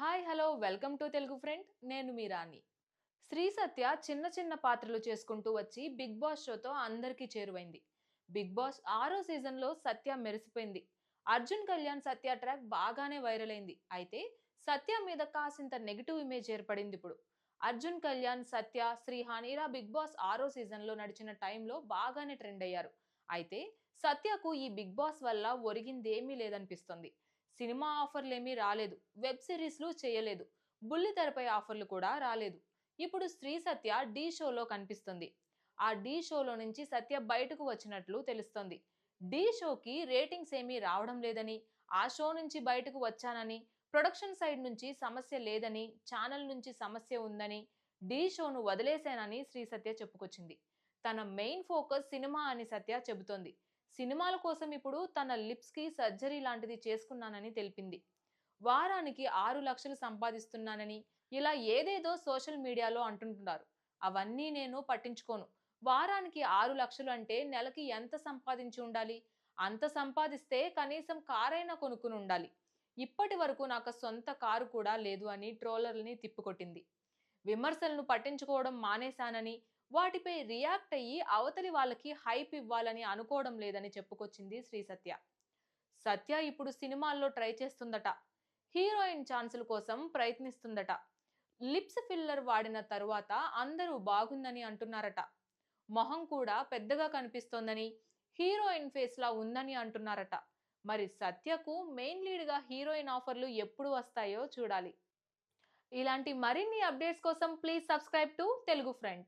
Hi hello welcome to Telugu friend. నేను మీ రాణి. శ్రీ సత్య చిన్న చిన్న పాత్రలు చేసుకుంటూ వచ్చి బిగ్ బాస్ షోతో అందరికీ చేరువైంది. బిగ్ బాస్ ఆరో సీజన్లో సత్య మెరిసిపోయింది. అర్జున్ కళ్యాణ్ సత్య ట్రాక్ బాగానే వైరల్ అయింది. అయితే సత్య మీద కాసింత నెగిటివ్ ఇమేజ్ ఏర్పడింది ఇప్పుడు. అర్జున్ కళ్యాణ్ సత్య శ్రీహాన్ ఇలా బిగ్ బాస్ ఆరో సీజన్లో నడిచిన టైంలో బాగానే ట్రెండ్ అయ్యారు. అయితే సత్యకు ఈ బిగ్ బాస్ వల్ల ఒరిగిందేమీ లేదనిపిస్తుంది. సినిమా ఆఫర్లు ఏమీ రాలేదు. వెబ్ సిరీస్లు చేయలేదు. బుల్లి తెరపై ఆఫర్లు కూడా రాలేదు. ఇప్పుడు స్త్రీ సత్య డి షోలో కనిపిస్తుంది. ఆ డీ షోలో నుంచి సత్య బయటకు వచ్చినట్లు తెలుస్తోంది. డీ షోకి రేటింగ్స్ ఏమీ రావడం లేదని ఆ షో నుంచి బయటకు వచ్చానని ప్రొడక్షన్ సైడ్ నుంచి సమస్య లేదని ఛానల్ నుంచి సమస్య ఉందని డీ షోను వదిలేశానని శ్రీ సత్య చెప్పుకొచ్చింది. తన మెయిన్ ఫోకస్ సినిమా అని సత్య చెబుతోంది. సినిమాల కోసం ఇప్పుడు తన లిప్స్కి సర్జరీ లాంటిది చేసుకున్నానని తెలిపింది. వారానికి ఆరు లక్షలు సంపాదిస్తున్నానని ఇలా ఏదేదో సోషల్ మీడియాలో అంటుంటున్నారు అవన్నీ నేను పట్టించుకోను. వారానికి ఆరు లక్షలు అంటే నెలకి ఎంత సంపాదించి ఉండాలి? అంత సంపాదిస్తే కనీసం కారైనా కొనుక్కుని ఉండాలి. ఇప్పటి వరకు నాకు సొంత కారు కూడా లేదు అని ట్రోలర్ని తిప్పికొట్టింది. విమర్శలను పట్టించుకోవడం మానేశానని వాటిపై రియాక్ట్ అయ్యి అవతలి వాళ్ళకి హైప్ ఇవ్వాలని అనుకోవడం లేదని చెప్పుకొచ్చింది శ్రీ సత్య. సత్య ఇప్పుడు సినిమాల్లో ట్రై చేస్తుందట. హీరోయిన్ ఛాన్సుల కోసం ప్రయత్నిస్తుందట. లిప్స్ ఫిల్లర్ వాడిన తరువాత అందరూ బాగుందని అంటున్నారట. మొహం కూడా పెద్దగా కనిపిస్తోందని హీరోయిన్ ఫేస్లా ఉందని అంటున్నారట. మరి సత్యకు మెయిన్ లీడ్గా హీరోయిన్ ఆఫర్లు ఎప్పుడు వస్తాయో చూడాలి. ఇలాంటి మరిన్ని అప్డేట్స్ కోసం please subscribe to Telugu friend.